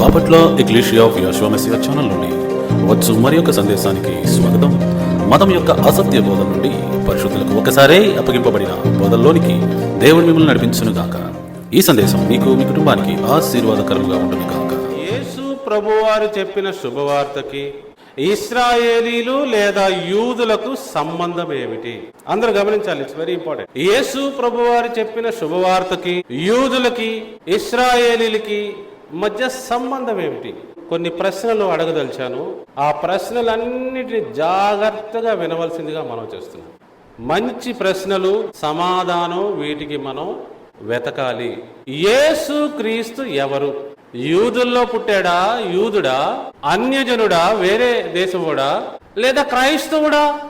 Bapatla ecclesia of యశ్వమసియా channel నుండి వచ్చు మరి యొక్క సందేశానికి స్వాగతం. మతం యొక్క అసత్య బోధ నుండి పరిశుద్ధులకు ఒకసారే అప్పగింపబడిన బోధల్లోనికి దేవుడు మిమ్మల్ని నడిపించును గాక. ఈ సందేశం మీకు మీ కుటుంబానికి ఆశీర్వాదకరంగా ఉంటుంది గాక. యేసు ప్రభువారు చెప్పిన శుభవార్తకి ఇస్రాయేలీలు లేదా యూదులకు సంబంధం ఏమిటి? అందరూ గమనించాలి ఇట్స్ వెరీ ఇంపార్టెంట్ యేసు ప్రభువారు చెప్పిన శుభవార్తకి యూదులకి ఇస్రాయేలీలకి మధ్య సంబంధం ఏమిటి? కొన్ని ప్రశ్నలు అడగదలిచాను. ఆ ప్రశ్నలన్నిటిని జాగ్రత్తగా వినవలసిందిగా మనం చేస్తున్నాం. మంచి ప్రశ్నలు సమాధానం వీటికి మనం వెతకాలి. యేసు క్రీస్తు ఎవరు? యూదుల్లో పుట్టాడా? యూదుడా? అన్యజనుడా? వేరే దేశముడా లేదా క్రైస్తవుడా?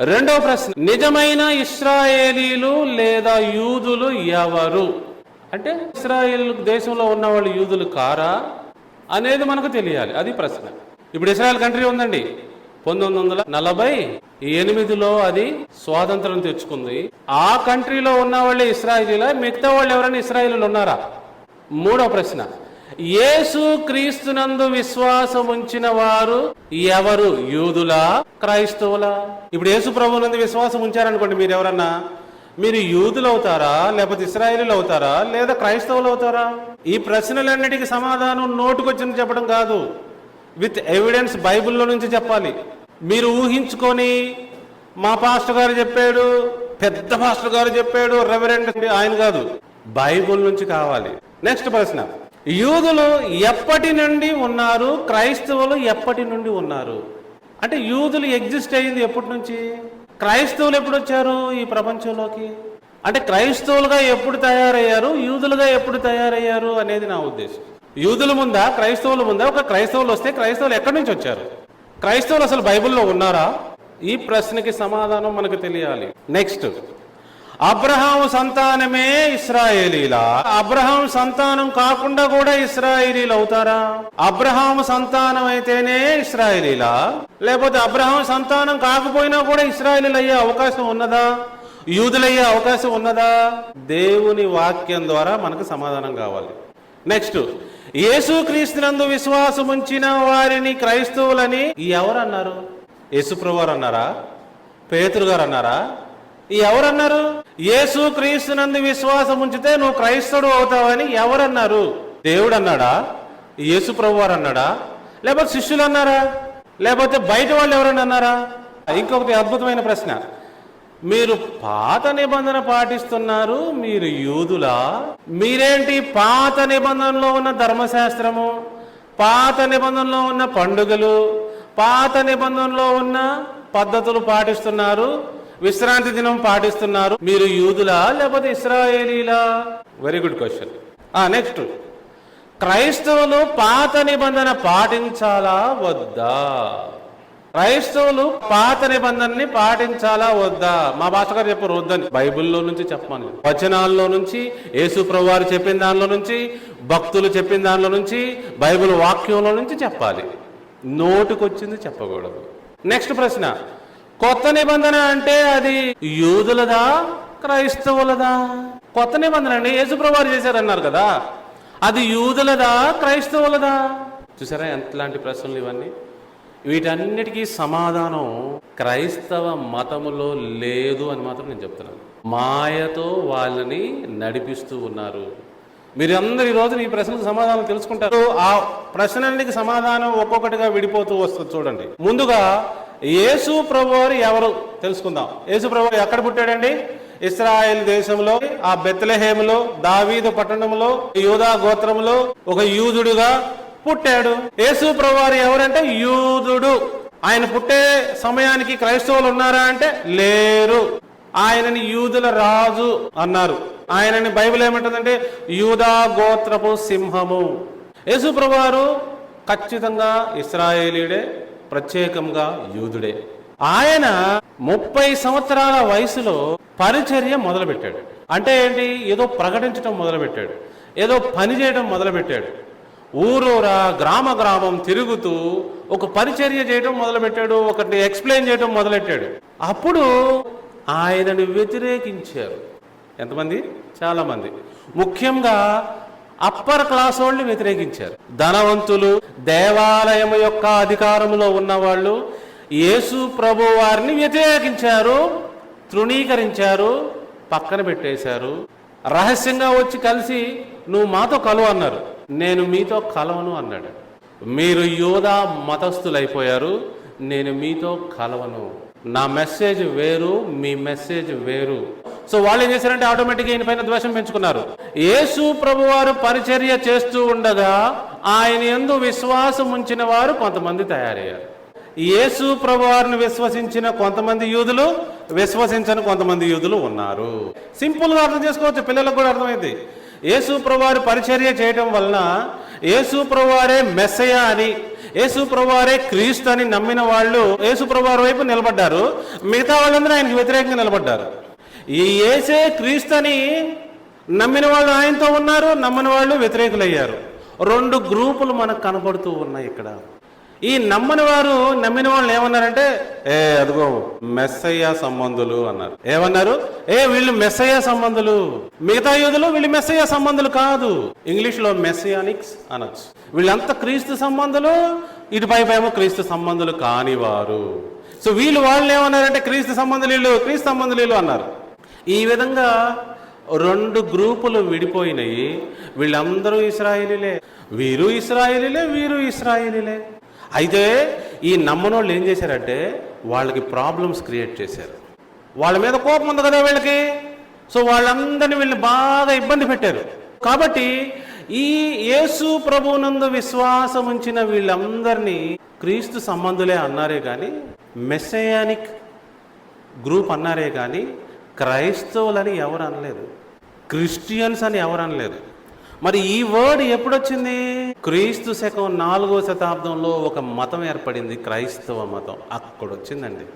రెండవ ప్రశ్న. నిజమైన ఇస్రాయేలీలు లేదా యూదులు ఎవరు? అంటే ఇస్రాయేల్ దేశంలో ఉన్న వాళ్ళు యూదులు కారా అనేది మనకు తెలియాలి. అది ప్రశ్న. ఇప్పుడు ఇస్రాయల్ కంట్రీ ఉందండి. పంతొమ్మిది వందల నలభై ఎనిమిదిలో అది స్వాతంత్రం తెచ్చుకుంది. ఆ కంట్రీలో ఉన్న వాళ్ళే ఇస్రాయిలీలా? మిగతా వాళ్ళు ఎవరైనా ఇస్రాయిలీలు ఉన్నారా? మూడో ప్రశ్న. యేసు క్రీస్తునందు విశ్వాసం ఉంచిన వారు ఎవరు? యూదులా? క్రైస్తవులా? ఇప్పుడు యేసు ప్రభునందు విశ్వాసం ఉంచారనుకోండి మీరు ఎవరన్నా మీరు యూదులు అవుతారా లేకపోతే ఇస్రాయేలీలు అవుతారా లేదా క్రైస్తవులు అవుతారా ఈ ప్రశ్నలన్నిటికీ సమాధానం నోటుకొచ్చింది చెప్పడం కాదు. విత్ ఎవిడెన్స్ బైబిల్లో నుంచి చెప్పాలి. మీరు ఊహించుకొని మా పాస్టర్ గారు చెప్పాడు పెద్ద పాస్టర్ గారు చెప్పాడు రెవరెండ్ ఆయన కాదు. బైబిల్ నుంచి కావాలి. నెక్స్ట్ ప్రశ్న. యూదులు ఎప్పటి నుండి ఉన్నారు? క్రైస్తవులు ఎప్పటి నుండి ఉన్నారు? అంటే యూదులు ఎగ్జిస్ట్ అయ్యింది ఎప్పటి నుంచి? క్రైస్తవులు ఎప్పుడు వచ్చారు ఈ ప్రపంచంలోకి? అంటే క్రైస్తవులుగా ఎప్పుడు తయారయ్యారు? యూదులుగా ఎప్పుడు తయారయ్యారు అనేది నా ఉద్దేశం. యూదుల ముందా క్రైస్తవుల ముందా? ఒక క్రైస్తవులు వస్తే క్రైస్తవులు ఎక్కడి నుంచి వచ్చారు? క్రైస్తవులు అసలు బైబిల్లో ఉన్నారా? ఈ ప్రశ్నకి సమాధానం మనకు తెలియాలి. నెక్స్ట్. అబ్రహాం సంతానమే ఇస్రాయేలీలా? అబ్రహాం సంతానం కాకుండా కూడా ఇస్రాయేలీలు అవుతారా? అబ్రహాం సంతానం అయితేనే ఇస్రాయేలీలా? లేకపోతే అబ్రహాం సంతానం కాకపోయినా కూడా ఇస్రాయేలీలు అయ్యే అవకాశం ఉన్నదా? యూదులయ్యే అవకాశం ఉన్నదా? దేవుని వాక్యం ద్వారా మనకు సమాధానం కావాలి. నెక్స్ట్ యేసుక్రీస్తునందు విశ్వాసం ఉంచిన వారిని క్రైస్తవులని ఎవరు అన్నారు యేసుప్రభు అన్నారా? పేతురు గారు అన్నారా? ఈ ఎవరన్నారు? యేసు క్రీస్తునందు విశ్వాసం ఉంచితే నువ్వు క్రైస్తవుడు అవుతావని ఎవరన్నారు? దేవుడు అన్నాడా యేసు ప్రభు వారు అన్నాడా లేకపోతే శిష్యులు అన్నారా లేకపోతే బయట వాళ్ళు ఎవరన్నా అన్నారా ఇంకొకటి అద్భుతమైన ప్రశ్న. మీరు పాత నిబంధన పాటిస్తున్నారు మీరు యూదులా? మీరేంటి పాత నిబంధనలో ఉన్న ధర్మశాస్త్రము? పాత నిబంధనలో ఉన్న పండుగలు? పాత నిబంధనలో ఉన్న పద్ధతులు పాటిస్తున్నారు? విశ్రాంతి దినం పాటిస్తున్నారు. మీరు యూదులా లేకపోతే ఇస్రాయేలీలా? వెరీ గుడ్ క్వశ్చన్ నెక్స్ట్ క్రైస్తవులు పాత నిబంధన పాటించాలా వద్దా? క్రైస్తవులు పాత నిబంధనని పాటించాలా వద్దా? మా భాష గారు చెప్పారు వద్దని. బైబిల్లో నుంచి చెప్పమని. వచనాల్లో నుంచి యేసు ప్రభువారు చెప్పిన దానిలో నుంచి భక్తులు చెప్పిన దానిలో నుంచి బైబిల్ వాక్యంలో నుంచి చెప్పాలి. నోటుకొచ్చింది చెప్పకూడదు. నెక్స్ట్ ప్రశ్న. కొత్త నిబంధన అంటే అది యూదులదా క్రైస్తవులదా? కొత్త నిబంధన అండి. యేసుప్రభువారు చేశారన్నారు కదా. అది యూదులదా క్రైస్తవులదా? చూసారా ఎంతలాంటి ప్రశ్నలు ఇవన్నీ? వీటన్నిటికీ సమాధానం క్రైస్తవ మతములో లేదు అని మాత్రం నేను చెప్తున్నాను. మాయతో వాళ్ళని నడిపిస్తూ ఉన్నారు. మీరందరూ ఈరోజు ఈ ఈ ప్రశ్నకు సమాధానం తెలుసుకుంటారు. ఆ ప్రశ్నలకి సమాధానం ఒక్కొక్కటిగా విడిపోతూ వస్తుంది చూడండి. ముందుగా యేసు ప్రభువారు ఎవరు? తెలుసుకుందాం. యేసు ప్రభు ఎక్కడ పుట్టాడండి? ఇస్రాయేల్ దేశంలో ఆ బెత్లహేములో దావీదు పట్టణంలో యూదా గోత్రంలో ఒక యూదుడుగా పుట్టాడు. యేసు ప్రభువారు ఎవరంటే? యూదుడు. ఆయన పుట్టే సమయానికి క్రైస్తవులు ఉన్నారా అంటే? లేరు. ఆయనని యూదుల రాజు అన్నారు. ఆయనని బైబిల్ ఏమంటుందంటే? యూదా గోత్రపు సింహము. యేసు ప్రభువారు ఖచ్చితంగా ఇస్రాయేలీడే. ప్రత్యేకంగా యూదుడే. ఆయన ముప్పై సంవత్సరాల వయసులో పరిచర్య మొదలుపెట్టాడు. అంటే ఏంటి? ఏదో ప్రకటించడం మొదలుపెట్టాడు. ఏదో పని చేయడం మొదలుపెట్టాడు. ఊరూరా గ్రామ గ్రామం తిరుగుతూ ఒక పరిచర్య చేయడం మొదలుపెట్టాడు ఒకటి ఎక్స్ప్లెయిన్ చేయడం మొదలెట్టాడు. అప్పుడు ఆయనను వ్యతిరేకించారు. ఎంతమంది? చాలామంది. ముఖ్యంగా అప్పర్ క్లాస్ వాళ్ళని వ్యతిరేకించారు. ధనవంతులు దేవాలయం యొక్క అధికారంలో ఉన్నవాళ్ళు యేసు ప్రభు వారిని వ్యతిరేకించారు తృణీకరించారు పక్కన పెట్టేశారు. రహస్యంగా వచ్చి కలిసి నువ్వు మాతో కలువు అన్నారు. నేను మీతో కలవను అన్నాడు. మీరు యోధా మతస్థులైపోయారు నేను మీతో కలవను నా మెసేజ్ వేరు మీ మెసేజ్ వేరు. సో వాళ్ళు ఏం చేశారంటే ఆటోమేటిక్గా ఈయన పైన ద్వేషం పెంచుకున్నారు. యేసు ప్రభువారు పరిచర్య చేస్తూ ఉండగా ఆయన ఎందు విశ్వాసం ఉంచిన వారు కొంతమంది తయారయ్యారు. యేసు ప్రభువారిని విశ్వసించిన కొంతమంది యూదులు విశ్వసించని కొంతమంది యూదులు ఉన్నారు. సింపుల్గా అర్థం చేసుకోవచ్చు పిల్లలకు కూడా అర్థమైంది. యేసు ప్రభువారి పరిచర్య చేయటం వలన యేసు ప్రభువారే మెస్సయ అని యేసు ప్రభువారే క్రీస్తు అని నమ్మిన వాళ్ళు యేసు ప్రభువారి వైపు నిలబడ్డారు. మిగతా వాళ్ళందరూ ఆయనకు వ్యతిరేకంగా నిలబడ్డారు. ఈ యేసే క్రీస్తు అని నమ్మిన వాళ్ళు ఆయనతో ఉన్నారు నమ్మని వాళ్ళు వ్యతిరేకులయ్యారు. రెండు గ్రూపులు మనకు కనబడుతూ ఉన్నాయి ఇక్కడ. ఈ నమ్మని వారు నమ్మిన వాళ్ళు ఏమన్నారంటే ఏ అదిగో మెస్సయ్య సంబంధులు అన్నారు. ఏమన్నారు? ఏ వీళ్ళు మెస్సయ్య సంబంధులు. మిగతా యూదులు వీళ్ళు మెస్సయ్య సంబంధులు కాదు. ఇంగ్లీష్లో మెస్సియానిక్స్ అనొచ్చు. వీళ్ళంతా క్రీస్తు సంబంధులు ఇటుపై ఏమో క్రీస్తు సంబంధులు కానివారు సో వీళ్ళు వాళ్ళు ఏమన్నారంటే క్రీస్తు సంబంధులు క్రీస్తు సంబంధులు అన్నారు. ఈ విధంగా రెండు గ్రూపులు విడిపోయినాయి. వీళ్ళందరూ ఇస్రాయిలీలే. వీరు ఇస్రాయిలీలే వీరు ఇస్రాయిలీలే. అయితే ఈ నమ్మనోళ్ళు ఏం చేశారంటే వాళ్ళకి ప్రాబ్లమ్స్ క్రియేట్ చేశారు. వాళ్ళ మీద కోపం ఉంది కదా వీళ్ళకి? సో వాళ్ళందరినీ వీళ్ళని బాగా ఇబ్బంది పెట్టారు. కాబట్టి ఈ యేసు ప్రభునందు విశ్వాసం ఉంచిన వీళ్ళందరినీ క్రీస్తు సంబంధులే అన్నారే కానీ మెస్సయానిక్ గ్రూప్ అన్నారే కానీ క్రైస్తవులని ఎవరు అనలేదు. క్రిస్టియన్స్ అని ఎవరు అనలేదు. మరి ఈ వర్డ్ ఎప్పుడొచ్చింది? క్రీస్తు శకం నాలుగో శతాబ్దంలో ఒక మతం ఏర్పడింది క్రైస్తవ మతం. అక్కడ వచ్చిందండి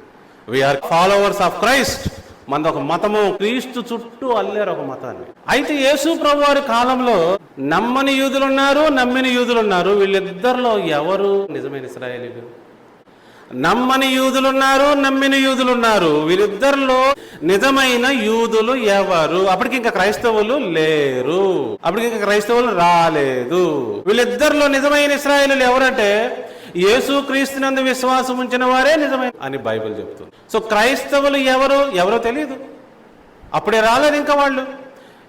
వీఆర్ ఫాలోవర్స్ ఆఫ్ క్రైస్ట్ మనది ఒక మతము క్రీస్తు చుట్టూ అల్లారు ఒక మతాన్ని. అయితే యేసు ప్రభు వారి కాలంలో నమ్మని యూదులు ఉన్నారు నమ్మిన యూదులు ఉన్నారు వీళ్ళిద్దరిలో ఎవరు నిజమైన ఇస్రాయేలీలు? నమ్మని యూదులున్నారు నమ్మిన యూదులున్నారు. వీరిద్దరిలో నిజమైన యూదులు ఎవరు? అప్పటికి ఇంకా క్రైస్తవులు లేరు. అప్పటికి ఇంకా క్రైస్తవులు రాలేదు. వీళ్ళిద్దరిలో నిజమైన ఇస్రాయేలు ఎవరంటే యేసు క్రీస్తునందు విశ్వాసం ఉంచిన వారే నిజమైన అని బైబిల్ చెప్తుంది. సో క్రైస్తవులు ఎవరు? ఎవరో తెలియదు అప్పుడే రాలేదు ఇంకా వాళ్ళు.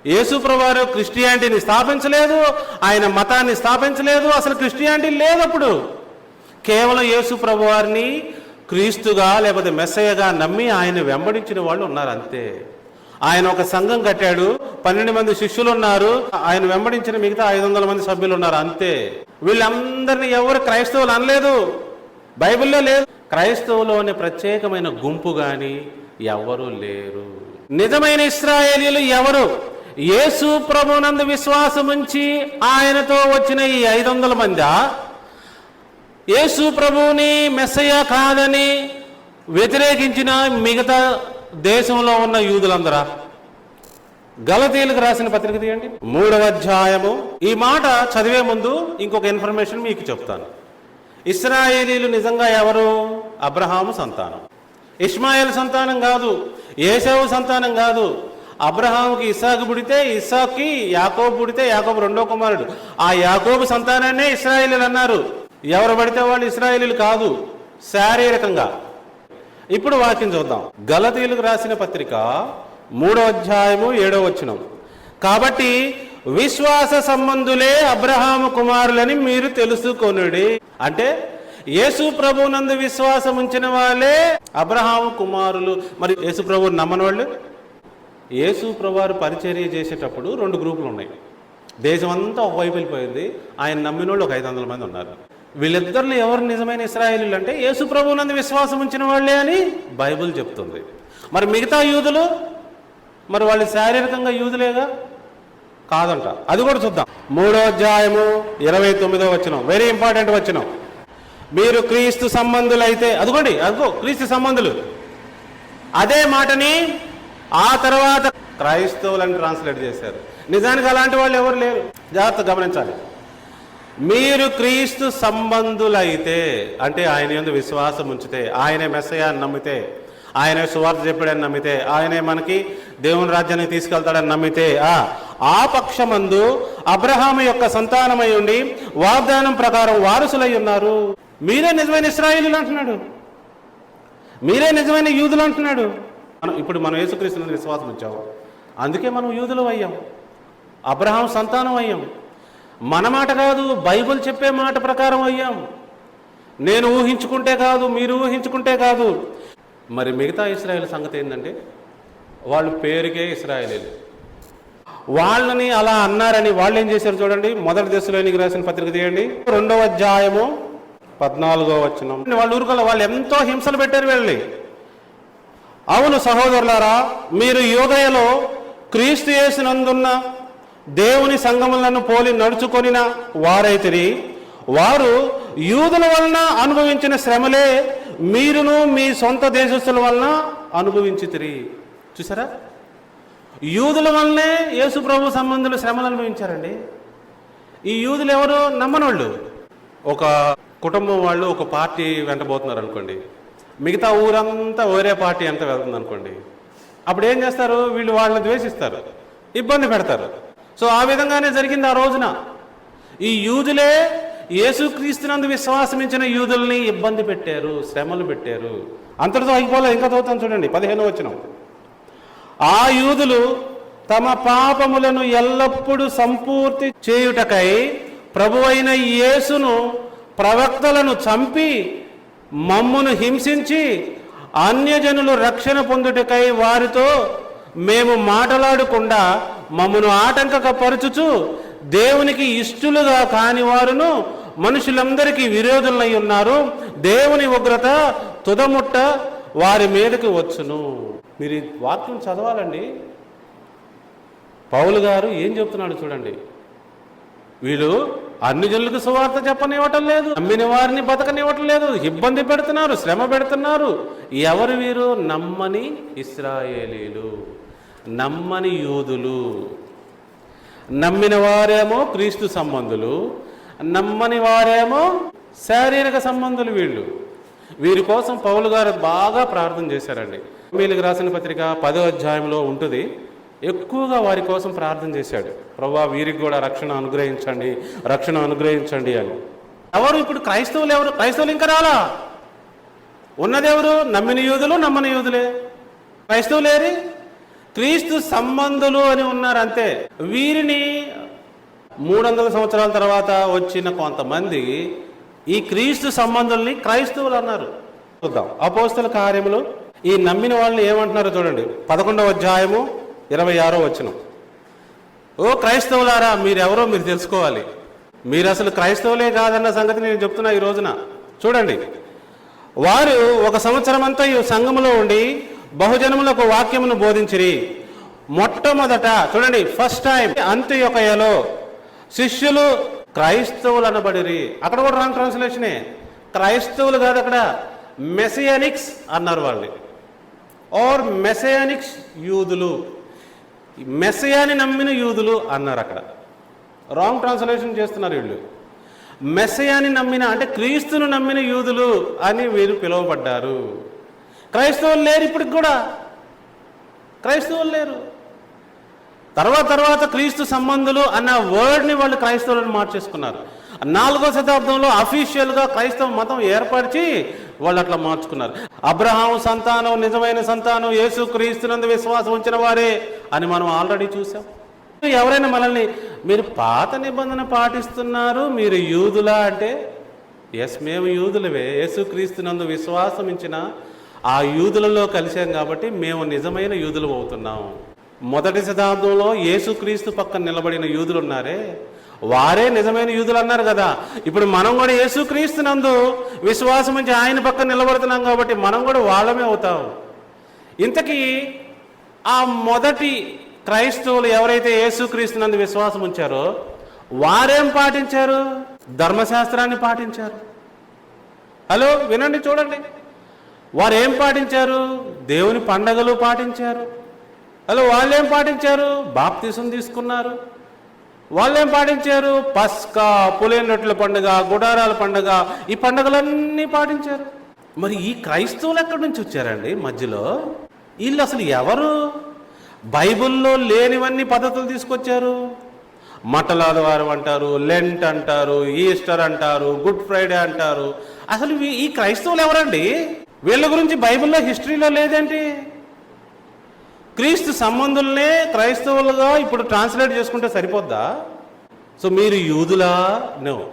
యేసు ప్రభువారు క్రిస్టియానిటీని స్థాపించలేదు. ఆయన మతాన్ని స్థాపించలేదు. అసలు క్రిస్టియానిటీ లేదు అప్పుడు. కేవలం యేసు ప్రభువారిని క్రీస్తుగా లేకపోతే మెస్సయ్యగా నమ్మి ఆయన వెంబడించిన వాళ్ళు ఉన్నారు అంతే. ఆయన ఒక సంఘం కట్టాడు పన్నెండు మంది శిష్యులు ఉన్నారు ఆయన వెంబడించిన మిగతా ఐదు వందల మంది సభ్యులు ఉన్నారు అంతే. వీళ్ళందరినీ ఎవరు క్రైస్తవులు అనలేదు. బైబిల్లో లేదు. క్రైస్తవులు అనే ప్రత్యేకమైన గుంపు గాని ఎవరు లేరు. నిజమైన ఇస్రాయేలీలు ఎవరు? యేసు ప్రభునందు విశ్వాసం ఉంచి ఆయనతో వచ్చిన ఈ ఐదు వందల మందా? యేసు ప్రభువుని మెస్సయ్య కాదని వ్యతిరేకించిన మిగతా దేశంలో ఉన్న యూదులందరా? గలతీలకు రాసిన పత్రిక తీయండి. మూడవ అధ్యాయము. ఈ మాట చదివే ముందు ఇంకొక ఇన్ఫర్మేషన్ మీకు చెప్తాను. ఇస్రాయేలీలు నిజంగా ఎవరు? అబ్రహాము సంతానం. ఇస్మాయిల్ సంతానం కాదు ఏసవు సంతానం కాదు. అబ్రహాముకి ఇస్సాకు పుడితే ఇస్సాక్కి యాకోబు పుడితే యాకోబు రెండో కుమారుడు. ఆ యాకోబు సంతానాన్నే ఇస్రాయేలీలు అన్నారు. ఎవరు పడితే వాళ్ళు ఇస్రాయేలీలు కాదు శారీరకంగా. ఇప్పుడు వాక్యం చూద్దాం. గలతీలకు రాసిన పత్రిక మూడో అధ్యాయము ఏడో వచనం. కాబట్టి విశ్వాస సంబంధులే అబ్రహాము కుమారులని మీరు తెలుసుకొనుడి. అంటే యేసు ప్రభునందు విశ్వాసం ఉంచిన వాళ్ళే అబ్రహాము కుమారులు. మరి యేసు ప్రభు నమ్మని వాళ్ళు యేసు ప్రభువారు పరిచర్య చేసేటప్పుడు రెండు గ్రూపులు ఉన్నాయి. దేశం అంతా ఒకవైపు వెళ్ళిపోయింది. ఆయన నమ్మిన వాళ్ళు ఒక ఐదు వందల మంది ఉన్నారు. వీళ్ళిద్దరిలో ఎవరు నిజమైన ఇస్రాయేలీలు అంటే యేసు ప్రభువునందు విశ్వాసం ఉంచిన వాళ్ళే అని బైబిల్ చెప్తుంది. మరి మిగతా యూదులు? మరి వాళ్ళు శారీరకంగా యూదులేగా? కాదంట. అది కూడా చూద్దాం. మూడో అధ్యాయము ఇరవై తొమ్మిదో వచ్చిన వెరీ ఇంపార్టెంట్ వచ్చిన మీరు క్రీస్తు సంబంధులు అయితే అదిగోండి అదిగో క్రీస్తు సంబంధులు. అదే మాటని ఆ తర్వాత క్రైస్తవులని ట్రాన్స్లేట్ చేశారు. నిజానికి అలాంటి వాళ్ళు ఎవరు లేరు. జాగ్రత్త గమనించాలి. మీరు క్రీస్తు సంబంధులైతే అంటే ఆయన యందు విశ్వాసం ఉంచితే ఆయనే మెస్సయాన్ని నమ్మితే ఆయనే సువార్త చెప్పాడని నమ్మితే ఆయనే మనకి దేవుని రాజ్యాన్ని తీసుకెళ్తాడని నమ్మితే ఆ ఆ పక్షమందు అబ్రహాము యొక్క సంతానమై ఉండి వాగ్దానం ప్రకారం వారసులై ఉన్నారు. మీరే నిజమైన ఇస్రాయిలు అంటున్నాడు. మీరే నిజమైన యూదులు అంటున్నాడు. మనం ఇప్పుడు మనం యేసుక్రీస్తు విశ్వాసం వచ్చాము అందుకే మనం యూదులు అయ్యాం. అబ్రహాం సంతానం అయ్యాం. మన మాట కాదు బైబిల్ చెప్పే మాట ప్రకారం అయ్యాం. నేను ఊహించుకుంటే కాదు మీరు ఊహించుకుంటే కాదు. మరి మిగతా ఇస్రాయేల్ సంగతి ఏంటంటే వాళ్ళు పేరుకే ఇస్రాయేలీలు. వాళ్ళని అలా అన్నారని వాళ్ళు ఏం చేశారు చూడండి మొదటి దశలోనికి రాసిన పత్రిక తీయండి. రెండవ అధ్యాయము పద్నాలుగో వచ్చిన వాళ్ళు ఊరుకోలే వాళ్ళు ఎంతో హింసలు పెట్టారు వెళ్ళి అవును సహోదరులారా మీరు యోగయలో క్రీస్తు చేసినందున్న దేవుని సంగములను పోలి నడుచుకొనిన వారైతిరి వారు యూదుల వలన అనుభవించిన శ్రమలే మీరును మీ సొంత దేశస్తుల వలన అనుభవించితిరి. చూసారా? యూదుల వల్లనే యేసు ప్రభు సంబంధులు శ్రమలు అనుభవించారండి. ఈ యూదులు ఎవరు? నమ్మనోళ్ళు. ఒక కుటుంబం వాళ్ళు ఒక పార్టీ వెంటబోతున్నారు అనుకోండి మిగతా ఊరంతా వేరే పార్టీ అంతా వెళ్తుంది అనుకోండి అప్పుడు ఏం చేస్తారు? వీళ్ళు వాళ్ళని ద్వేషిస్తారు. ఇబ్బంది పెడతారు. సో ఆ విధంగానే జరిగింది ఆ రోజున. ఈ యూదులే యేసుక్రీస్తునందు విశ్వాసమించిన యూదుల్ని ఇబ్బంది పెట్టారు శ్రమలు పెట్టారు. అంతటితో అయిపోలే ఇంకా చదువుతాను చూడండి పదిహేను వచ్చిన ఆ యూదులు తమ పాపములను ఎల్లప్పుడూ సంపూర్తి చేయుటకై ప్రభువైన యేసును ప్రవక్తలను చంపి మమ్మును హింసించి అన్యజనులు రక్షణ పొందుటకై వారితో మేము మాటలాడకుండా మమ్మను ఆటంకపరచుచు దేవునికి ఇష్టలుగా కాని వారును మనుషులందరికీ విరోధులై ఉన్నారు. దేవుని ఉగ్రత తుదముట్ట వారి మీదకి వచ్చును. మీరు వాక్యం చదవాలండి. పౌలు గారు ఏం చెప్తున్నాడు చూడండి. వీళ్ళు అన్ని జనులకు సువార్త చెప్పనివ్వటం లేదు. నమ్మిన వారిని బతకనివ్వటం లేదు. ఇబ్బంది పెడుతున్నారు శ్రమ పెడుతున్నారు. ఎవరు వీరు? నమ్మని ఇస్రాయేలీలు. నమ్మని యూదులు నమ్మిన వారేమో క్రీస్తు సంబంధులు నమ్మని వారేమో శారీరక సంబంధులు వీళ్ళు. వీరి కోసం పౌలు గారు బాగా ప్రార్థన చేశారండి. వీళ్ళకి రాసిన పత్రిక పదో అధ్యాయంలో ఉంటుంది ఎక్కువగా వారి కోసం ప్రార్థన చేశాడు. ప్రభా వీరికి కూడా రక్షణ అనుగ్రహించండి రక్షణ అనుగ్రహించండి అని. ఎవరు ఇప్పుడు క్రైస్తవులు ఎవరు? క్రైస్తవులు ఇంకా రాలా? ఉన్నదెవరు? నమ్మిన యూదులు నమ్మని యూదులే క్రైస్తవులేరి క్రీస్తు సంబంధులు అని ఉన్నారు అంతే వీరిని మూడు వందల సంవత్సరాల తర్వాత వచ్చిన కొంతమంది ఈ క్రీస్తు సంబంధుల్ని క్రైస్తవులు అన్నారు. చూద్దాం. అపోస్తుల కార్యములు ఈ నమ్మిన వాళ్ళని ఏమంటున్నారో చూడండి. పదకొండవ అధ్యాయము ఇరవై ఆరో వచనం. ఓ క్రైస్తవులారా మీరెవరో మీరు తెలుసుకోవాలి. మీరు అసలు క్రైస్తవులే కాదన్న సంగతి నేను చెప్తున్నా ఈ రోజున. చూడండి. వారు ఒక సంవత్సరం అంతా ఈ సంఘములో ఉండి బహుజనములకు వాక్యమును బోధించిరి. మొట్టమొదట చూడండి ఫస్ట్ టైం అంత్యొకయలో శిష్యులు క్రైస్తవులు అనబడిరి అక్కడ కూడా రాంగ్ ట్రాన్స్లేషనే. క్రైస్తవులు కాదు అక్కడ మెసియానిక్స్ అన్నారు వాళ్ళని. ఆర్ మెసయానిక్స్ యూదులు. మెసయాని నమ్మిన యూదులు అన్నారు అక్కడ. రాంగ్ ట్రాన్స్లేషన్ చేస్తున్నారు వీళ్ళు. మెసయాని నమ్మిన అంటే క్రీస్తును నమ్మిన యూదులు అని వీరు పిలువబడ్డారు. క్రైస్తవులు లేరు ఇప్పటికి కూడా. క్రైస్తవులు లేరు. తర్వాత తర్వాత క్రీస్తు సంబంధులు అన్న వర్డ్ని వాళ్ళు క్రైస్తవులను మార్చేసుకున్నారు. నాలుగో శతాబ్దంలో అఫీషియల్గా క్రైస్తవ మతం ఏర్పరిచి వాళ్ళు అట్లా మార్చుకున్నారు. అబ్రహాం సంతానం నిజమైన సంతానం యేసు క్రీస్తునందు విశ్వాసం ఉంచిన వారే అని మనం ఆల్రెడీ చూసాం ఎవరైనా మనల్ని మీరు పాత నిబంధన పాటిస్తున్నారు మీరు యూదులా? అంటే ఎస్ మేము యూదులవే యేసు క్రీస్తునందు విశ్వాసం ఇచ్చిన ఆ యూదులలో కలిశాం కాబట్టి మేము నిజమైన యూదులు అవుతున్నాం. మొదటి శతాబ్దంలో యేసుక్రీస్తు పక్కన నిలబడిన యూదులు ఉన్నారే? వారే నిజమైన యూదులు అన్నారు కదా. ఇప్పుడు మనం కూడా యేసుక్రీస్తు నందు విశ్వాసం ఉంచి ఆయన పక్కన నిలబడుతున్నాం కాబట్టి మనం కూడా వాళ్ళమే అవుతాం. ఇంతకీ ఆ మొదటి క్రైస్తవులు ఎవరైతే యేసుక్రీస్తు నందు విశ్వాసం ఉంచారో వారేం పాటించారు? ధర్మశాస్త్రాన్ని పాటించారు. హలో వినండి చూడండి. వారు ఏం పాటించారు? దేవుని పండగలు పాటించారు. హలో వాళ్ళేం పాటించారు? బాప్తీసం తీసుకున్నారు. వాళ్ళేం పాటించారు? పస్కా పులేనట్ల పండుగ గుడారాల పండుగ ఈ పండుగలన్నీ పాటించారు. మరి ఈ క్రైస్తవులు ఎక్కడి నుంచి వచ్చారండి మధ్యలో? వీళ్ళు అసలు ఎవరు? బైబిల్లో లేనివన్నీ పద్ధతులు తీసుకొచ్చారు. మట్టలాదివారం అంటారు లెంట్ అంటారు ఈస్టర్ అంటారు గుడ్ ఫ్రైడే అంటారు. అసలు ఈ క్రైస్తవులు ఎవరండి? వీళ్ళ గురించి బైబిల్లో హిస్టరీలో లేదేంటి క్రీస్తు సంబంధుల్నే క్రైస్తవులుగా ఇప్పుడు ట్రాన్స్లేట్ చేసుకుంటే సరిపోద్దా? సో మీరు యూదులా? నో.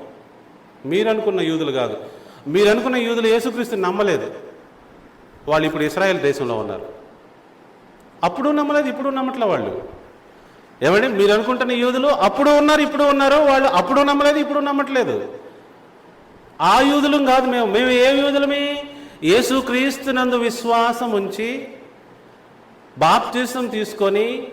మీరు అనుకున్న యూదులు కాదు. మీరు అనుకున్న యూదులు యేసుక్రీస్తుని నమ్మలేదు. వాళ్ళు ఇప్పుడు ఇస్రాయేల్ దేశంలో ఉన్నారు. అప్పుడు నమ్మలేదు ఇప్పుడు నమ్మట్లే వాళ్ళు. ఏమండి? మీరు అనుకుంటున్న యూదులు అప్పుడు ఉన్నారు ఇప్పుడు ఉన్నారు వాళ్ళు అప్పుడు నమ్మలేదు ఇప్పుడు నమ్మట్లేదు. ఆ యూదులం కాదు మేము. మేము ఏ యూదులమే? యేసుక్రీస్తునందు విశ్వాసం ఉంచి బాప్తిసం తీసుకొని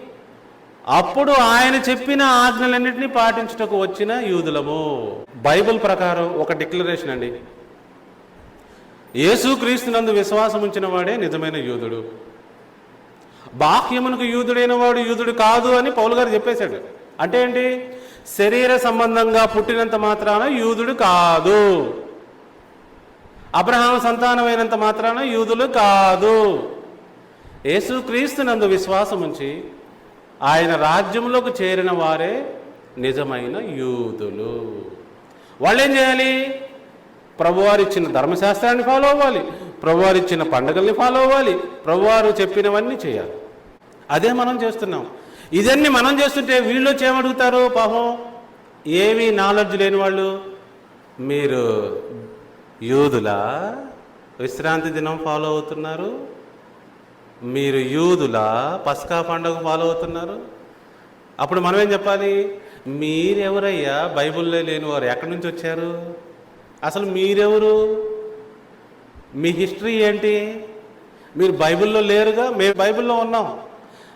అప్పుడు ఆయన చెప్పిన ఆజ్ఞలన్నింటినీ పాటించుటకు వచ్చిన యూదులము. బైబిల్ ప్రకారం ఒక డిక్లరేషన్ అండి. యేసుక్రీస్తునందు విశ్వాసం ఉంచిన వాడే నిజమైన యూదుడు. బాహ్యమునకు యూదుడైన వాడు యూదుడు కాదు అని పౌలు గారు చెప్పేశాడు. అంటే ఏంటి? శరీర సంబంధంగా పుట్టినంత మాత్రాన యూదుడు కాదు. అబ్రహాం సంతానమైనంత మాత్రాన యూదులు కాదు. యేసు క్రీస్తునందు విశ్వాసం ఉంచి ఆయన రాజ్యంలోకి చేరిన వారే నిజమైన యూదులు. వాళ్ళేం చేయాలి? ప్రభువారు ఇచ్చిన ధర్మశాస్త్రాన్ని ఫాలో అవ్వాలి. ప్రభువారు ఇచ్చిన పండుగల్ని ఫాలో అవ్వాలి. ప్రభువారు చెప్పినవన్నీ చేయాలి. అదే మనం చేస్తున్నాం. ఇదన్నీ మనం చేస్తుంటే వీళ్ళు వచ్చి పాపం ఏమీ నాలెడ్జ్ లేని వాళ్ళు? మీరు యూదుల? విశ్రాంతి దినం ఫాలో అవుతున్నారు? మీరు యూదుల? పస్కా పండుగ ఫాలో అవుతున్నారు? అప్పుడు మనం ఏం చెప్పాలి? మీరెవరయ్యా? బైబిల్లో లేని వారు ఎక్కడి నుంచి వచ్చారు? అసలు మీరెవరు? మీ హిస్టరీ ఏంటి? మీరు బైబిల్లో లేరుగా? మేము బైబిల్లో ఉన్నాం.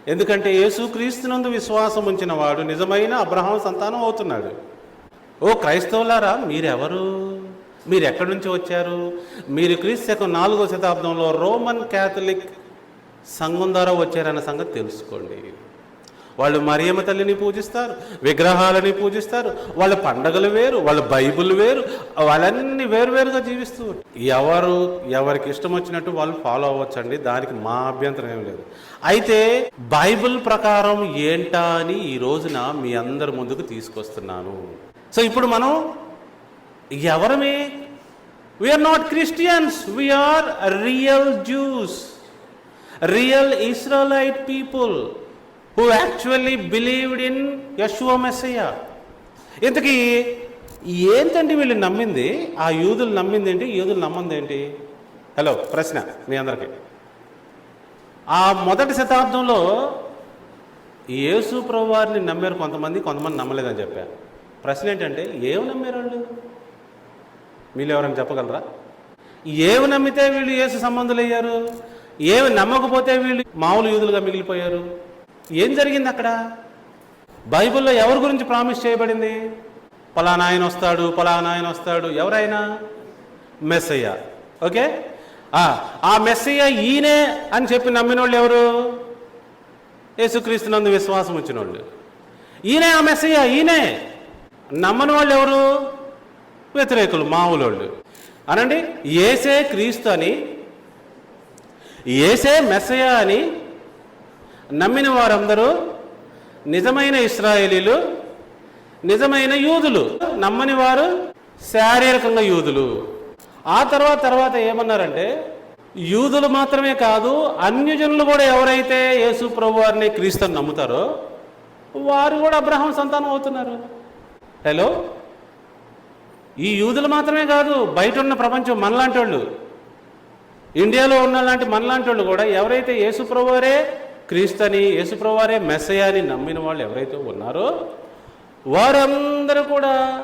ఎందుకంటే యేసుక్రీస్తునందు విశ్వాసం ఉంచిన వాడు నిజమైన అబ్రహాం సంతానం అవుతున్నాడు. ఓ క్రైస్తవులారా మీరెవరు? మీరు ఎక్కడి నుంచి వచ్చారు? మీరు క్రీస్తు నాలుగో శతాబ్దంలో రోమన్ క్యాథలిక్ సంఘం ద్వారా వచ్చారన్న సంగతి తెలుసుకోండి. వాళ్ళు మరియమ్మ తల్లిని పూజిస్తారు విగ్రహాలని పూజిస్తారు వాళ్ళ పండగలు వేరు వాళ్ళ బైబిల్ వేరు వాళ్ళన్నీ వేరువేరుగా జీవిస్తూ ఎవరు ఎవరికి ఇష్టం వచ్చినట్టు వాళ్ళు ఫాలో అవ్వచ్చండి దానికి మా అభ్యంతరం ఏం లేదు. అయితే బైబిల్ ప్రకారం ఏంటా అని ఈ రోజున మీ అందరి ముందుకు తీసుకొస్తున్నాను. సో ఇప్పుడు మనం ఎవరమే we are not Christians we are real Jews real Israelite people who actually believed in Yeshua Messiah ఇంతకీ ఏంటండి వీళ్ళు నమ్మింది? ఆ యూదులు నమ్మింది ఏంటి యూదులు నమ్మంది ఏంటి హలో ప్రశ్న మీ అందరికీ. ఆ మొదటి శతాబ్దంలో యేసు ప్రభువారిని నమ్మారు కొంతమంది కొంతమంది నమ్మలేదని చెప్పారు ప్రశ్న ఏంటంటే ఏమి నమ్మారు వాళ్ళు? మీరు ఎవరైనా చెప్పగలరా? ఏమి నమ్మితే వీళ్ళు యేసు సంబంధులు అయ్యారు ఏమి నమ్మకపోతే వీళ్ళు మామూలు యూదులుగా మిగిలిపోయారు? ఏం జరిగింది అక్కడ? బైబిల్లో ఎవరి గురించి ప్రామిస్ చేయబడింది? పలానా ఆయన వస్తాడు పలానా ఆయన వస్తాడు ఎవరైనా? మెస్సయ్య. ఓకే? ఆ, ఆ మెస్సయ్య ఈయనే అని చెప్పి నమ్మిన వాళ్ళు ఎవరు యేసుక్రీస్తునందు విశ్వాసం వచ్చిన వాళ్ళు ఈయనే ఆ మెస్సయ్య ఈయనే. నమ్మని వాళ్ళు ఎవరు? వ్యతిరేకులు మామూలు వాళ్ళు అనండి ఏసే క్రీస్తు అని ఏసే మెస్సయ అని నమ్మిన వారందరూ నిజమైన ఇస్రాయేలీలు నిజమైన యూదులు. నమ్మని వారు శారీరకంగా యూదులు. ఆ తర్వాత తర్వాత ఏమన్నారంటే యూదులు మాత్రమే కాదు అన్యజనులు కూడా ఎవరైతే యేసు ప్రభు వారిని క్రీస్తుని నమ్ముతారో వారు కూడా అబ్రహం సంతానం అవుతున్నారు. హలో? ఈ యూదులు మాత్రమే కాదు బయట ఉన్న ప్రపంచం మనలాంటి వాళ్ళు ఇండియాలో ఉన్న లాంటి మనలాంటి వాళ్ళు కూడా ఎవరైతే యేసుప్రవారే క్రీస్తని యేసుప్రవారే మెస్సయ్య అని నమ్మిన వాళ్ళు ఎవరైతే ఉన్నారో వారందరూ కూడా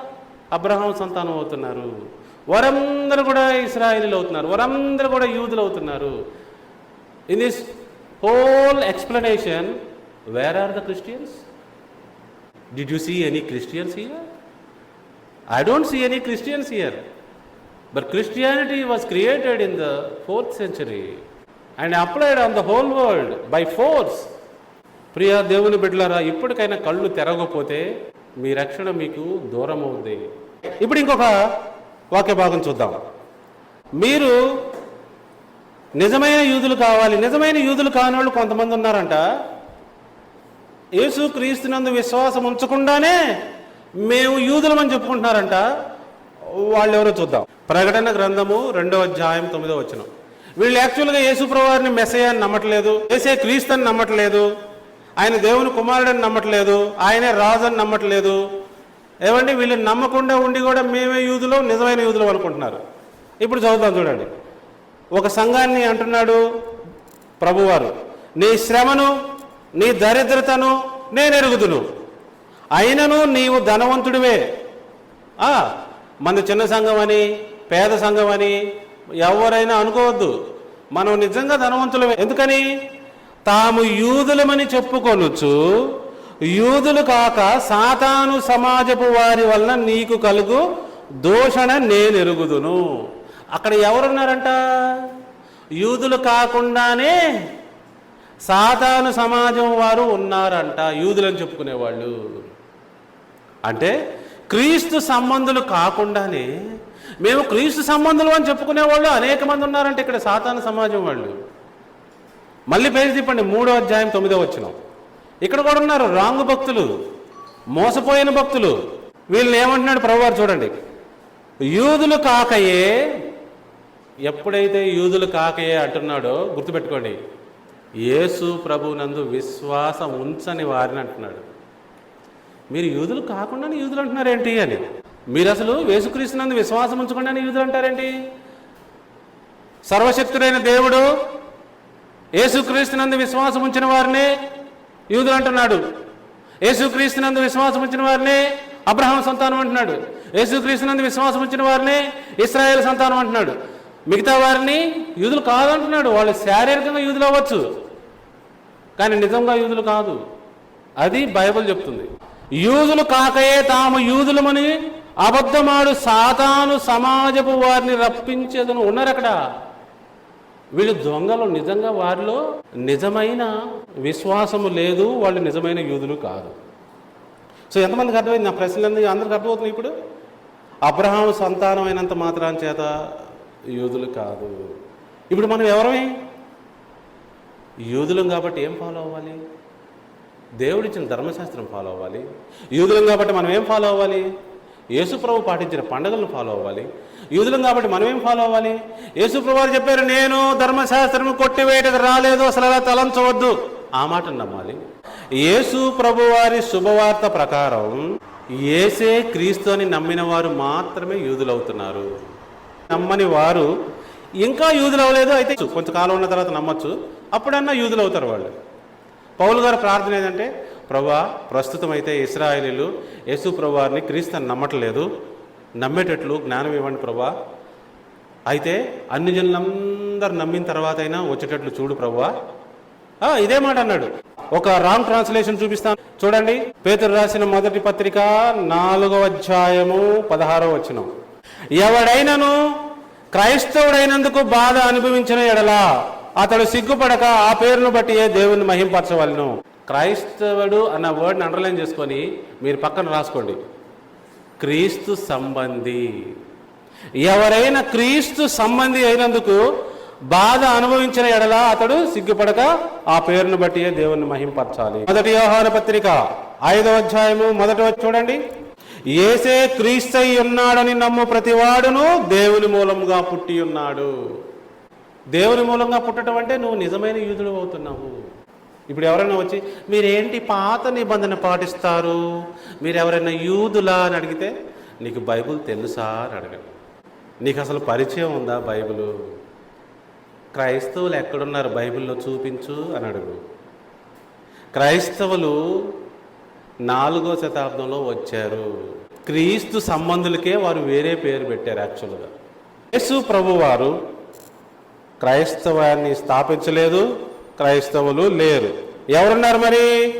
అబ్రహాం సంతానం అవుతున్నారు. వారందరూ కూడా ఇస్రాయిలీలు అవుతున్నారు. వారందరూ కూడా యూదులు అవుతున్నారు. In this whole explanation where are the Christians did you see any Christians here I don't see any Christians here. But Christianity was created in the 4th century and applied on the whole world by force. ప్రియ దేవుని బిడ్డలారా ఇప్పటికైనా కళ్ళు తెరగకపోతే మీ రక్షణ మీకు దూరం అవుద్ది ఇప్పుడు ఇంకొక వాక్య భాగం చూద్దాం మీరు నిజమైన యూదులు కావాలి నిజమైన యూదులు కాని వాళ్ళు కొంతమంది ఉన్నారంట యేసు క్రీస్తునందు విశ్వాసం ఉంచకుండానే మేము యూదులమని చెప్పుకుంటున్నారంట. వాళ్ళు ఎవరో చూద్దాం. ప్రకటన గ్రంథము రెండో అధ్యాయం తొమ్మిదో వచ్చిన వీళ్ళు యాక్చువల్గా యేసు ప్రభువారిని అని నమ్మట్లేదు ఏసే క్రీస్తు అని నమ్మట్లేదు ఆయన దేవుని కుమారుడని నమ్మట్లేదు ఆయనే రాజు అని నమ్మట్లేదు. ఏమండి? వీళ్ళు నమ్మకుండా ఉండి కూడా మేమే యూదులో నిజమైన యూదులు అనుకుంటున్నారు. ఇప్పుడు చదువుతాం చూడండి. ఒక సంఘాన్ని అంటున్నాడు ప్రభువారు నీ శ్రమను నీ దరిద్రతను నేను ఎరుగుదును అయినను నీవు ధనవంతుడివే. ఆ, మన చిన్న సంఘం అని పేద సంఘం అని ఎవరైనా అనుకోవద్దు. మనం నిజంగా ధనవంతులమే. ఎందుకని? తాము యూదులమని చెప్పుకొనొచ్చు యూదులు కాక సాతాను సమాజపు వారి వలన నీకు కలుగు దూషణ నేను ఎరుగుదును అక్కడ ఎవరున్నారంట? యూదులు కాకుండానే సాతాను సమాజం వారు ఉన్నారంట యూదులని చెప్పుకునేవాళ్ళు. అంటే క్రీస్తు సంబంధులు కాకుండానే మేము క్రీస్తు సంబంధులు అని చెప్పుకునే వాళ్ళు అనేక మంది ఉన్నారంటే ఇక్కడ సాతాన సమాజం వాళ్ళు. మళ్ళీ పేరు తిప్పండి మూడో అధ్యాయం తొమ్మిదో వచ్చిన ఇక్కడ కూడా ఉన్నారు రాంగు భక్తులు మోసపోయిన భక్తులు. వీళ్ళని ఏమంటున్నాడు ప్రభువారు చూడండి. యూదులు కాకయే ఎప్పుడైతే యూదులు కాకయే అంటున్నాడో గుర్తుపెట్టుకోండి యేసు ప్రభునందు విశ్వాసం ఉంచని వారిని అంటున్నాడు. మీరు యూదులు కాకుండానే యూదులు అంటున్నారేంటి అని. మీరు అసలు యేసుక్రీస్తునందు విశ్వాసం ఉంచకుండానే యూదులు అంటారేంటి? సర్వశక్తుడైన దేవుడు యేసుక్రీస్తునందు విశ్వాసం ఉంచిన వారిని యూదులు అంటున్నాడు. యేసుక్రీస్తునందు విశ్వాసం ఉంచిన వారిని అబ్రహాం సంతానం అంటున్నాడు. యేసుక్రీస్తునందు విశ్వాసం ఉంచిన వారిని ఇస్రాయేల్ సంతానం అంటున్నాడు. మిగతా వారిని యూదులు కాదంటున్నాడు. వాళ్ళు శారీరకంగా యూదులు అవ్వచ్చు. కానీ నిజంగా యూదులు కాదు. అది బైబుల్ చెప్తుంది. యూదులు కాకయే తాము యూదులమని అబద్ధమాడు సాతాను సమాజపు వారిని రప్పించేదని ఉన్నారు అక్కడ. వీళ్ళు దొంగలు నిజంగా వారిలో నిజమైన విశ్వాసము లేదు వాళ్ళు నిజమైన యూదులు కాదు. సో ఎంతమందికి అర్థమైంది? నా ప్రశ్నలన్నీ అందరికి అర్థమవుతుంది ఇప్పుడు? అబ్రహాము సంతానం అయినంత మాత్రం చేత యూదులు కాదు. ఇప్పుడు మనం ఎవరమే? యూదులం కాబట్టి ఏం ఫాలో అవ్వాలి? దేవుడిచ్చిన ధర్మశాస్త్రం ఫాలో అవ్వాలి. యూదులం కాబట్టి మనం ఏం ఫాలో అవ్వాలి? యేసుప్రభు పాటించిన పండుగలను ఫాలో అవ్వాలి. యూదులం కాబట్టి మనం ఏం ఫాలో అవ్వాలి? యేసుప్రభు వారు చెప్పారు నేను ధర్మశాస్త్రం కొట్టివేయటకు రాలేదు అసలు అలా తలంచవద్దు. ఆ మాట నమ్మాలి. యేసు ప్రభు వారి శుభవార్త ప్రకారం ఏసే క్రీస్తు అని నమ్మిన వారు మాత్రమే యూదులవుతున్నారు. నమ్మని వారు ఇంకా యూదులు అవ్వలేదు అయితే కొంతకాలం ఉన్న తర్వాత నమ్మచ్చు. అప్పుడన్నా యూదులు అవుతారు వాళ్ళు. పౌలు గారు ప్రార్థన ఏంటంటే ప్రభా ప్రస్తుతం అయితే ఇస్రాయేలీలు యేసు ప్రభువారిని క్రీస్తుని నమ్మట్లేదు. నమ్మేటట్లు జ్ఞానం ఇవ్వండి ప్రభా. అయితే అన్ని జనులందరూ నమ్మిన తర్వాత అయినా వచ్చేటట్లు చూడు ప్రభువా ఆ, ఇదే మాట అన్నాడు. ఒక రాంగ్ ట్రాన్స్లేషన్ చూపిస్తాను చూడండి పేతురు రాసిన మొదటి పత్రిక నాలుగవ అధ్యాయము పదహారవ వచనం. ఎవడైనను క్రైస్తవుడైనందుకు బాధ అనుభవించిన ఎడలా అతడు సిగ్గుపడక ఆ పేరును బట్టి ఏ దేవుని మహింపరచవలను. క్రైస్తవుడు అన్న వర్డ్ని అండర్లైన్ చేసుకొని మీరు పక్కన రాసుకోండి. క్రీస్తు సంబంధి. ఎవరైనా క్రీస్తు సంబంధి అయినందుకు బాధ అనుభవించిన ఎడల అతడు సిగ్గుపడక ఆ పేరును బట్టి దేవుణ్ణి మహింపరచాలి. మొదటి వ్యవహార పత్రిక ఐదవ అధ్యాయము మొదటి వచ్చి చూడండి. ఏసే క్రీస్తై ఉన్నాడని నమ్ము ప్రతివాడును దేవుని మూలంగా పుట్టి ఉన్నాడు. దేవుని మూలంగా పుట్టడం అంటే నువ్వు నిజమైన యూదుడు అవుతున్నావు. ఇప్పుడు ఎవరైనా వచ్చి మీరేంటి పాత నిబంధన పాటిస్తారు? మీరు ఎవరైనా యూదులా? అని అడిగితే నీకు బైబుల్ తెలుసా? అని అడగండి నీకు అసలు పరిచయం ఉందా బైబిల్? క్రైస్తవులు ఎక్కడున్నారు బైబిల్లో చూపించు అని అడుగు. క్రైస్తవులు నాలుగో శతాబ్దంలో వచ్చారు. క్రీస్తు సంబంధులకే వారు వేరే పేరు పెట్టారు యాక్చువల్గా. యేసు ప్రభువారు క్రైస్తవాన్ని స్థాపించలేదు క్రైస్తవులు లేరు. ఎవరున్నారు మరి?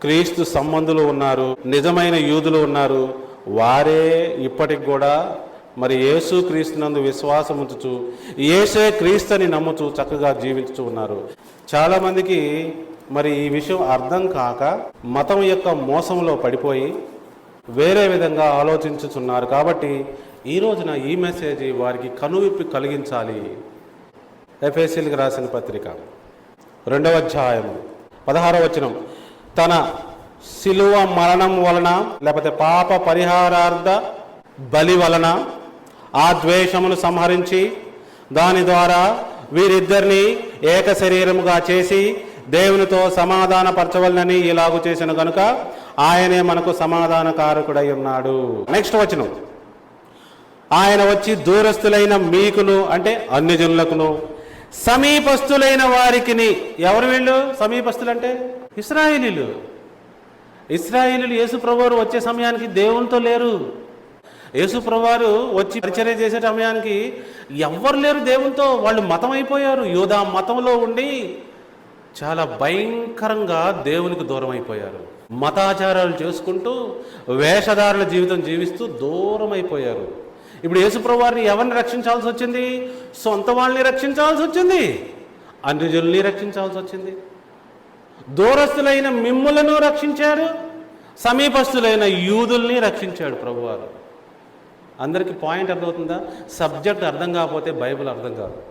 క్రీస్తు సంబంధులు ఉన్నారు నిజమైన యూదులు ఉన్నారు. వారే ఇప్పటికి కూడా మరి యేసు క్రీస్తునందు విశ్వాసం ఉంచుచు యేసే క్రీస్తుని నమ్ముచు చక్కగా జీవించుచు ఉన్నారు. చాలామందికి మరి ఈ విషయం అర్థం కాక మతం యొక్క మోసంలో పడిపోయి వేరే విధంగా ఆలోచించుచున్నారు. కాబట్టి ఈ రోజున ఈ మెసేజ్ వారికి కనువిప్పి కలిగించాలి. ఎఫ్ఎస్సీలకు రాసిన పత్రిక. రెండవ అధ్యాయము పదహారవ వచనం. తన శిలువ మరణం వలన లేకపోతే పాప పరిహారార్థ బలి వలన ఆ ద్వేషమును సంహరించి దాని ద్వారా వీరిద్దరిని ఏక శరీరముగా చేసి దేవునితో సమాధానపరచవలనని ఇలాగు చేసిన కనుక ఆయనే మనకు సమాధానకారకుడై ఉన్నాడు. నెక్స్ట్ వచనం. ఆయన వచ్చి దూరస్తులైన మీకును అంటే అన్యజనులకును సమీపస్తులైన వారికిని ఎవరు వీళ్ళు? సమీపస్తులు అంటే ఇస్రాయేలీలు. ఇస్రాయేలీలు యేసు ప్రభువారు వచ్చే సమయానికి దేవునితో లేరు. యేసు ప్రభువారు వచ్చి పరిచర్య చేసే సమయానికి ఎవ్వరు లేరు దేవునితో. వాళ్ళు మతం అయిపోయారు యోధా మతంలో ఉండి చాలా భయంకరంగా దేవునికి దూరం అయిపోయారు మతాచారాలు చేసుకుంటూ వేషధారుల జీవితం జీవిస్తూ దూరం అయిపోయారు ఇప్పుడు యేసుప్రభు వారిని ఎవరిని రక్షించాల్సి వచ్చింది? సొంత వాళ్ళని రక్షించాల్సి వచ్చింది. అన్నిజుల్ని రక్షించాల్సి వచ్చింది. దూరస్తులైన మిమ్ములను రక్షించాడు. సమీపస్తులైన యూదుల్ని రక్షించాడు ప్రభువారు. అందరికీ పాయింట్ అర్థమవుతుందా? సబ్జెక్ట్ అర్థం కాకపోతే బైబిల్ అర్థం కాదు.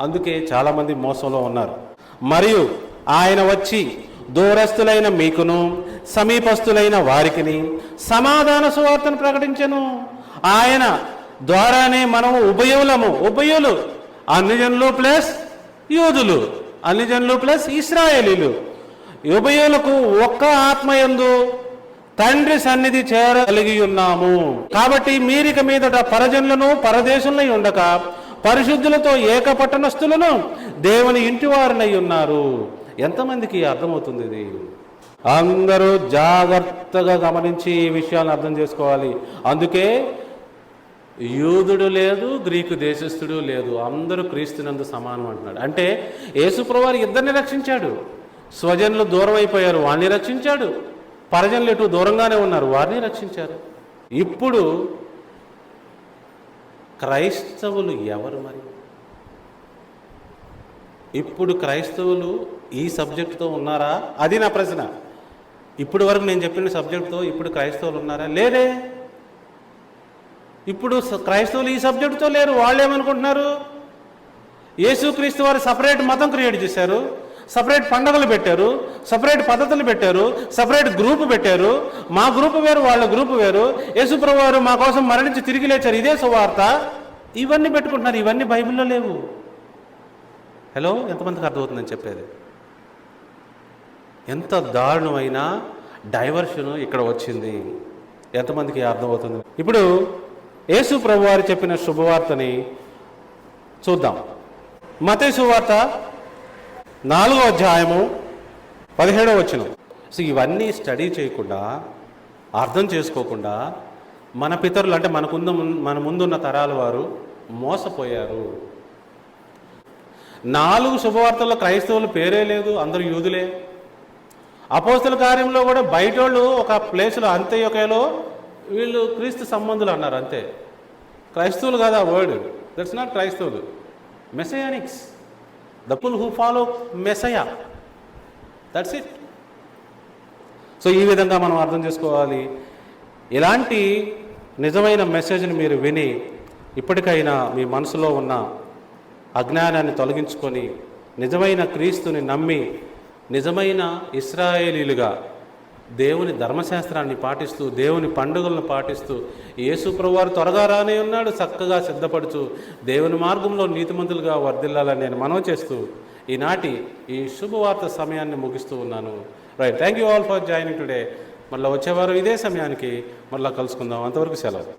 అందుకే చాలామంది మోసంలో ఉన్నారు. మరియు ఆయన వచ్చి దూరస్తులైన మీకును సమీపస్తులైన వారికిని సమాధాన సువార్తను ప్రకటించను. ఆయన ద్వారానే మనము ఉభయులము. ఉభయులు అన్యజనులు ప్లస్ యోధులు అన్యజనులు ప్లస్ ఇస్రాయేలీలు. ఉభయులకు ఒక్క ఆత్మయందు తండ్రి సన్నిధి చేరగలిగి ఉన్నాము. కాబట్టి మీరిక మీదట పరజనులను పరదేశులై ఉండక పరిశుద్ధులతో ఏకపట్టణస్థులను దేవుని ఇంటి వారినై ఉన్నారు. ఎంతమందికి అర్థమవుతుంది ఇది? అందరూ జాగ్రత్తగా గమనించి ఈ విషయాలను అర్థం చేసుకోవాలి. అందుకే యూదుడు లేదు గ్రీకు దేశస్థుడు లేదు. అందరూ క్రీస్తునందు సమానం అంటున్నాడు. అంటే యేసుప్రవారు ఇద్దరిని రక్షించాడు. స్వజనులు దూరం అయిపోయారు వారిని రక్షించాడు. పరజనులు ఎటు దూరంగానే ఉన్నారు వారిని రక్షించారు. ఇప్పుడు క్రైస్తవులు ఎవరు మరి? ఇప్పుడు క్రైస్తవులు ఈ సబ్జెక్టుతో ఉన్నారా? అది నా ప్రశ్న. ఇప్పుడు వరకు నేను చెప్పిన సబ్జెక్టుతో ఇప్పుడు క్రైస్తవులు ఉన్నారా? లేదే. ఇప్పుడు క్రైస్తవులు ఈ సబ్జెక్టుతో లేరు వాళ్ళు ఏమనుకుంటున్నారు యేసుక్రీస్తు వారు సపరేట్ మతం క్రియేట్ చేశారు సపరేట్ పండగలు పెట్టారు సపరేట్ పద్ధతులు పెట్టారు సపరేట్ గ్రూప్ పెట్టారు. మా గ్రూప్ వేరు వాళ్ళ గ్రూప్ వేరు. యేసుప్రభు వారు మా కోసం మరణించి తిరిగి లేచారు. ఇదే సువార్త. ఇవన్నీ పెట్టుకుంటున్నారు. ఇవన్నీ బైబిల్లో లేవు. హలో ఎంతమందికి అర్థమవుతుందని చెప్పేది? ఎంత దారుణమైన డైవర్షన్ ఇక్కడ వచ్చింది. ఎంతమందికి అర్థమవుతుంది? ఇప్పుడు యేసు ప్రభు వారు చెప్పిన శుభవార్తని చూద్దాం. మతే సువార్త నాలుగో అధ్యాయము పదిహేడవ వచ్చిన సో ఇవన్నీ స్టడీ చేయకుండా అర్థం చేసుకోకుండా మన పితరులు అంటే మనకుంద మన ముందున్న తరాల వారు మోసపోయారు. నాలుగు శుభవార్తల్లో క్రైస్తవులు పేరే లేదు అందరూ యూదులే. అపోస్తుల కార్యంలో కూడా బయట వాళ్ళు ఒక ప్లేస్లో అంత్యొకలో వీళ్ళు క్రీస్తు సంబంధులు అన్నారు అంతే. క్రైస్తవులు కాదు ఆ వర్డ్ దట్స్ నాట్ క్రైస్తవులు. Messianics the people who follow Messiah that's it so ఈ విధంగా మనం అర్థం చేసుకోవాలి. ఇలాంటి నిజమైన మెసేజ్ని మీరు విని ఇప్పటికైనా మీ మనసులో ఉన్న అజ్ఞానాన్ని తొలగించుకొని నిజమైన క్రీస్తుని నమ్మి నిజమైన ఇస్రాయేలీలుగా దేవుని ధర్మశాస్త్రాన్ని పాటిస్తూ దేవుని పండుగలను పాటిస్తూ యేసు ప్రభువారు త్వరగా రానే ఉన్నాడు చక్కగా సిద్ధపడుచు దేవుని మార్గంలో నీతిమంతులుగా వర్ధిల్లాలని నేను మనవి చేస్తూ ఈనాటి ఈ శుభవార్త సమయాన్ని ముగిస్తూ ఉన్నాను. Right thank you all for joining today మళ్ళీ వచ్చేవారు ఇదే సమయానికి మళ్ళీ కలుసుకుందాం. అంతవరకు సెలవు.